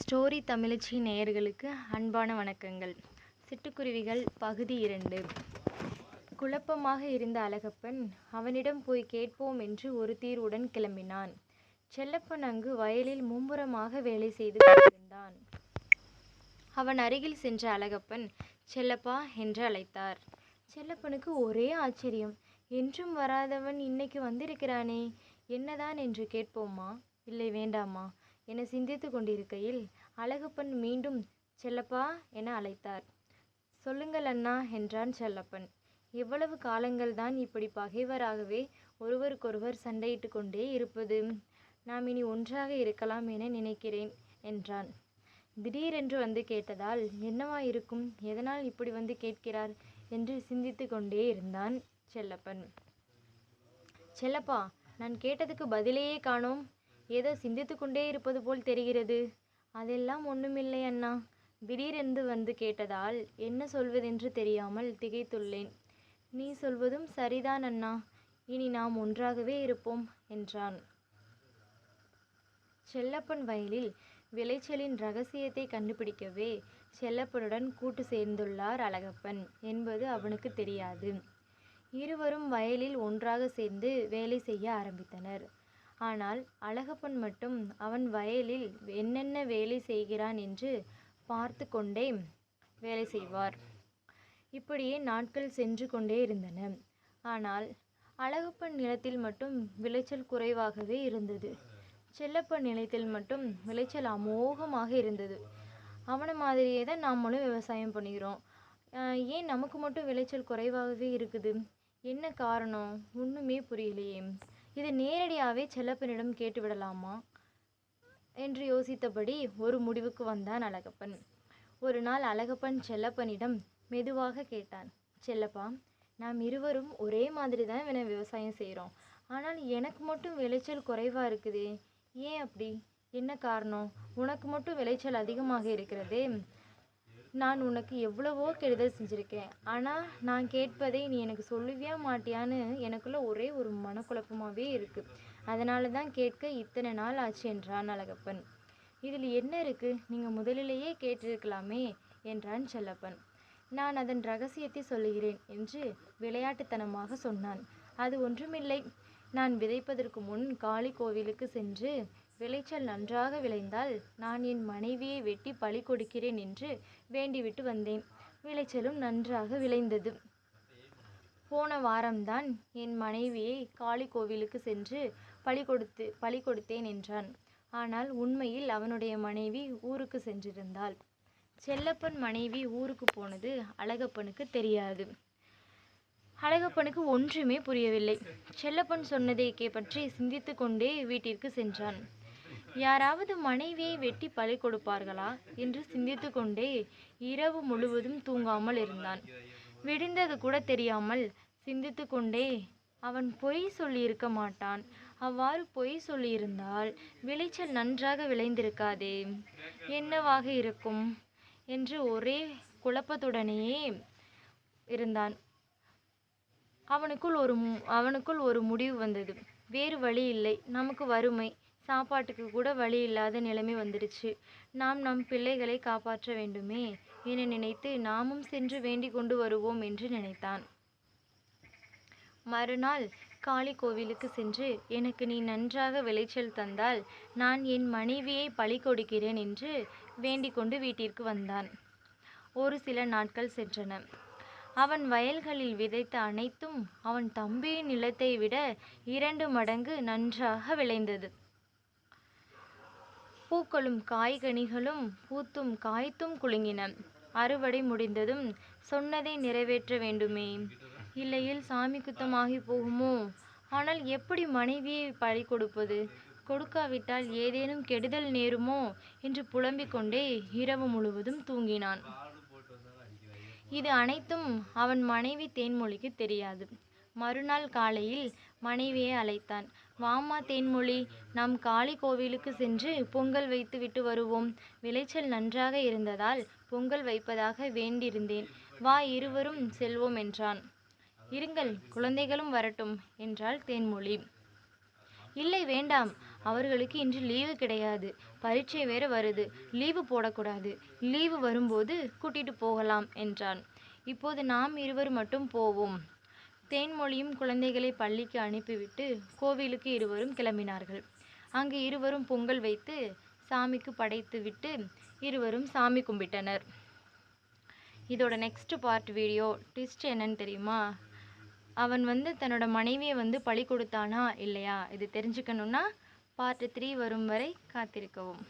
Story தமிழச்சி நேயர்களுக்கு அன்பான வணக்கங்கள். சிட்டுக்குருவிகள் பகுதி இரண்டு. குழப்பமாக இருந்த அழகப்பன் அவனிடம் போய் கேட்போம் என்று ஒரு தீர்வுடன் கிளம்பினான். செல்லப்பன் அங்கு வயலில் மும்முரமாக வேலை செய்து கொண்டிருந்தான். அவன் அருகில் சென்ற அழகப்பன் செல்லப்பா என்று அழைத்தார். செல்லப்பனுக்கு ஒரே ஆச்சரியம். என்றும் வராதவன் இன்னைக்கு வந்திருக்கிறானே. என்னதான் என்று கேட்போமா இல்லை வேண்டாமா என சிந்தித்து கொண்டிருக்கையில் அழகப்பன் மீண்டும் செல்லப்பா என அழைத்தார். சொல்லுங்கள் அண்ணா என்றான் செல்லப்பன். எவ்வளவு காலங்கள்தான் இப்படி பகைவராகவே ஒருவருக்கொருவர் சண்டையிட்டு கொண்டே இருப்பது. நாம் இனி ஒன்றாக இருக்கலாம் என நினைக்கிறேன் என்றான். திடீரென்று வந்து கேட்டதால் என்னவாயிருக்கும்? எதனால் இப்படி வந்து கேட்கிறார்? என்று சிந்தித்து கொண்டே இருந்தான் செல்லப்பன். செல்லப்பா நான் கேட்டதுக்கு பதிலையே காணோம் ஏதோ சிந்தித்து கொண்டே இருப்பது போல் தெரிகிறது. அதெல்லாம் ஒன்றுமில்லை அண்ணா. திடீரென்று வந்து கேட்டதால் என்ன சொல்வதென்று தெரியாமல் திகைத்துள்ளேன். நீ சொல்வதும் சரிதான் அண்ணா. இனி நாம் ஒன்றாகவே இருப்போம் என்றான். செல்லப்பன் வயலில் விளைச்சலின் ரகசியத்தை கண்டுபிடிக்கவே செல்லப்பனுடன் கூட்டு சேர்ந்துள்ளார் அழகப்பன் என்பது அவனுக்கு தெரியாது. இருவரும் வயலில் ஒன்றாக சேர்ந்து வேலை செய்ய ஆரம்பித்தனர். ஆனால் அழகப்பன் மட்டும் அவன் வயலில் என்னென்ன வேலை செய்கிறான் என்று பார்த்து கொண்டே வேலை செய்வார். இப்படியே நாட்கள் சென்று கொண்டே இருந்தன. ஆனால் அழகப்பன் நிலத்தில் மட்டும் விளைச்சல் குறைவாகவே இருந்தது. செல்லப்பன் நிலத்தில் மட்டும் விளைச்சல் அமோகமாக இருந்தது. அவனை மாதிரியே தான் நாமளும் விவசாயம் பண்ணுகிறோம் ஏன் நமக்கு மட்டும் விளைச்சல் குறைவாகவே இருக்குது? என்ன காரணம்? ஒன்றுமே புரியலையே. இது நேரடியாகவே செல்லப்பனிடம் கேட்டு விடலாமா என்று யோசித்தபடி ஒரு முடிவுக்கு வந்தான் அழகப்பன். ஒரு நாள் அழகப்பன் செல்லப்பனிடம் மெதுவாக கேட்டான் செல்லப்பா நாம் இருவரும் ஒரே மாதிரி தான் வேணா விவசாயம் செய்கிறோம். ஆனால் எனக்கு மட்டும் விளைச்சல் குறைவாக இருக்குதே. ஏன் அப்படி? என்ன காரணம்? உனக்கு மட்டும் விளைச்சல் அதிகமாக இருக்கிறதே. நான் உனக்கு எவ்வளவோ கெடுதல் செஞ்சுருக்கேன். ஆனால் நான் கேட்பதை நீ எனக்கு சொல்லுவியா மாட்டியான்னு எனக்குள்ள ஒரே ஒரு மனக்குழப்பமாகவே இருக்குது அதனால தான் கேட்க இத்தனை நாள் ஆச்சு என்றான் அழகப்பன். இதில் என்ன இருக்குது நீங்கள் முதலிலேயே கேட்டிருக்கலாமே என்றான் செல்லப்பன். நான் அதன் ரகசியத்தை சொல்லுகிறேன் என்று விளையாட்டுத்தனமாக சொன்னான். அது ஒன்றுமில்லை. நான் விதைப்பதற்கு முன் காளி கோவிலுக்கு சென்று விளைச்சல் நன்றாக விளைந்தால் நான் என் மனைவியை வெட்டி பழி கொடுக்கிறேன் என்று வேண்டிவிட்டு வந்தேன். விளைச்சலும் நன்றாக விளைந்தது. போன வாரம்தான் என் மனைவியை காளி கோவிலுக்கு சென்று பழி கொடுத்து பழி கொடுத்தேன் என்றான். ஆனால் உண்மையில் அவனுடைய மனைவி ஊருக்கு சென்றிருந்தாள். செல்லப்பன் மனைவி ஊருக்கு போனது அழகப்பனுக்கு தெரியாது. அழகப்பனுக்கு ஒன்றுமே புரியவில்லை. செல்லப்பன் சொன்னதை கே பற்றி சிந்தித்து கொண்டே வீட்டிற்கு சென்றான். யாராவது மனைவியை வெட்டி பழி கொடுப்பார்களா என்று சிந்தித்து கொண்டே இரவு முழுவதும் தூங்காமல் இருந்தான். விடிந்தது கூட தெரியாமல் சிந்தித்து கொண்டே அவன் பொய் சொல்லியிருக்க மாட்டான். அவ்வாறு பொய் சொல்லியிருந்தால் விளைச்சல் நன்றாக விளைந்திருக்காதே. என்னவாக இருக்கும்? என்று ஒரே குழப்பத்துடனேயே இருந்தான். அவனுக்குள் ஒரு மு- அவனுக்குள் ஒரு முடிவு வந்தது. வேறு வழி இல்லை. நமக்கு வறுமை. சாப்பாட்டுக்கு கூட வழி இல்லாத நிலைமை வந்துடுச்சு. நாம் நம் பிள்ளைகளை காப்பாற்ற வேண்டுமே. என நினைத்து நாமும் சென்று வேண்டிக் கொண்டு வருவோம் என்று நினைத்தான். மறுநாள் காளி கோவிலுக்கு சென்று எனக்கு நீ நன்றாக விளைச்சல் தந்தால் நான் என் மனைவியை பழி கொடுக்கிறேன் என்று வேண்டிக் கொண்டு வீட்டிற்கு வந்தான். ஒரு சில நாட்கள் சென்றன. அவன் வயல்களில் விதைத்த அனைத்தும் அவன் தம்பியின் நிலத்தை விட இரண்டு மடங்கு நன்றாக விளைந்தது. பூக்களும் காய்கனிகளும் பூத்தும் காய்த்தும் குலுங்கின. அறுவடை முடிந்ததும் சொன்னதை நிறைவேற்ற வேண்டுமே. இல்லையில் சாமி குத்தமாகி போகுமோ? ஆனால் எப்படி மனைவியை பழி கொடுப்பது? கொடுக்காவிட்டால் ஏதேனும் கெடுதல் நேருமோ? என்று புலம்பிக் கொண்டே இரவு முழுவதும் தூங்கினான். இது அனைத்தும் அவன் மனைவி தேன்மொழிக்கு தெரியாது. மறுநாள் காலையில் மனைவியை அழைத்தான். வாம்மா தேன்மொழி நாம் காளி கோவிலுக்கு சென்று பொங்கல் வைத்து விட்டு வருவோம். விளைச்சல் நன்றாக இருந்ததால் பொங்கல் வைப்பதாக வேண்டியிருந்தேன். வா இருவரும் செல்வோம் என்றான். இருங்கள் குழந்தைகளும் வரட்டும் என்றாள் தேன்மொழி. இல்லை வேண்டாம். அவர்களுக்கு இன்று லீவு கிடையாது. பரீட்சை வேறு வருது. லீவு போடக்கூடாது. லீவு வரும்போது கூட்டிட்டு போகலாம் என்றான். இப்போது நாம் இருவர் மட்டும் போவோம். தேன்மொழியும் குழந்தைகளை பள்ளிக்கு அனுப்பிவிட்டு கோவிலுக்கு இருவரும் கிளம்பினார்கள். அங்கு இருவரும் பொங்கல் வைத்து சாமிக்கு படைத்துவிட்டு இருவரும் சாமி கும்பிட்டனர். இதோட நெக்ஸ்ட் பார்ட் வீடியோ ட்விஸ்ட் என்னன்னு தெரியுமா? அவன் வந்து தன்னோட மனைவியை வந்து பழி கொடுத்தானா இல்லையா? இது தெரிஞ்சுக்கணுன்னா பார்ட் த்ரீ வரும் வரை காத்திருக்கவும்.